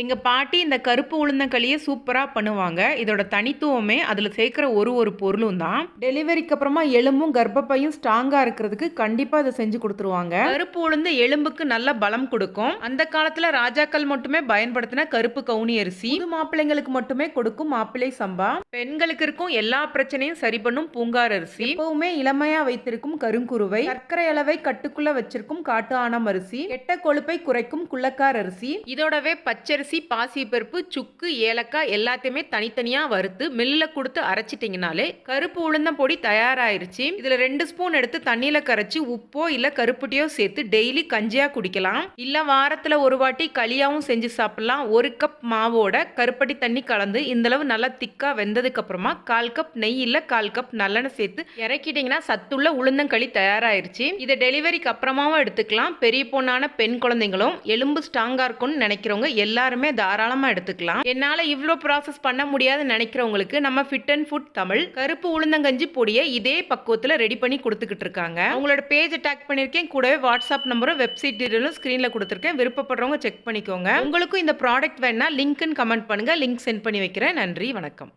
எங்க பாட்டி இந்த கருப்பு உளுந்தங்களியை சூப்பரா பண்ணுவாங்க. இதோட தனித்துவமே அதுல சேர்க்கிற ஒரு ஒரு பொருளும் தான். டெலிவரிக்கு அப்புறமா எலும்பும், கர்ப்பப்பையும் ஸ்ட்ராங்கா இருக்கிறதுக்கு கண்டிப்பா இத செஞ்சு குடுத்துருவாங்க. கருப்பு உளுந்து எலும்புக்கு நல்ல பலம் குடுக்கும். அந்த காலத்துல ராஜாக்கள் மட்டுமே பயன்படுத்தின கருப்பு கவுனி அரிசி. மாப்பிள்ளைங்களுக்கு மட்டுமே கொடுக்கும் மாப்பிள்ளை சம்பா. பெண்களுக்கு இருக்கும் எல்லா பிரச்சனையும் சரி பண்ணும் பூங்கார் அரிசி. எப்பவுமே இளமையா வைத்திருக்கும் கருங்குருவை. சர்க்கரை அளவை கட்டுக்குள்ள வச்சிருக்கும் காட்டு ஆனம் அரிசி. கெட்ட கொழுப்பை குறைக்கும் குள்ளக்கார் அரிசி. இதோடவே பச்சரிசி, பாசிப்பருப்பு, சுக்கு, ஏலக்காய் எல்லாத்தையுமே தனித்தனியாக வறுத்து மில்லில் கொடுத்து அரைச்சிட்டிங்கனாலே கருப்பு உளுந்தம் பொடி தயாராயிருச்சு. இதில் ரெண்டு ஸ்பூன் எடுத்து தண்ணியில் கரைச்சி உப்போ இல்லை கருப்புட்டியோ சேர்த்து டெய்லி கஞ்சியாக குடிக்கலாம். இல்லை வாரத்தில் ஒரு வாட்டி களியாகவும் செஞ்சு சாப்பிடலாம். ஒரு கப் மாவோட கருப்பட்டி தண்ணி கலந்து இந்தளவு நல்லா திக்காக வெந்ததுக்கு அப்புறமா கால் கப் நெய் இல்லை கால் கப் நல்லெண்ணெய் சேர்த்து இறக்கிட்டிங்கன்னா சத்துள்ள உளுந்தங்களி தயாராயிருச்சு. இதை டெலிவரிக்கு அப்புறமாவும் எடுத்துக்கலாம். பெரிய பொண்ணான பெண் குழந்தைங்களும் எலும்பு ஸ்ட்ராங்காக இருக்கும்னு நினைக்கிறவங்க எல்லாரும் தாராளமா எடுத்துக்கலாம். என்னால் இவ்வளோ ப்ராசஸ் பண்ண முடியாதுன்னு நினைக்கிறவங்களுக்கு நம்ம ஃபிட் அண்ட் ஃபுட் தமிழ் கருப்பு உளுந்தங்கஞ்சி பொடியை இதே பக்குவத்தில் ரெடி பண்ணி கொடுத்துக்கிட்டு இருக்காங்க. அவங்களோட பேஜ் டேக் பண்ணியிருக்கேன் கூடவே வாட்ஸ்அப் நம்பரும் வெப்சைட் டீடைலும் ஸ்க்ரீனில் கொடுத்துருக்கேன். விருப்பப்படுறவங்க செக் பண்ணிக்கோங்க. உங்களுக்கும் இந்த ப்ராடக்ட் வேணா லிங்க்னு கமெண்ட் பண்ணுங்க. லிங்க் சென்ட் பண்ணி வைக்கிறேன். நன்றி வணக்கம்.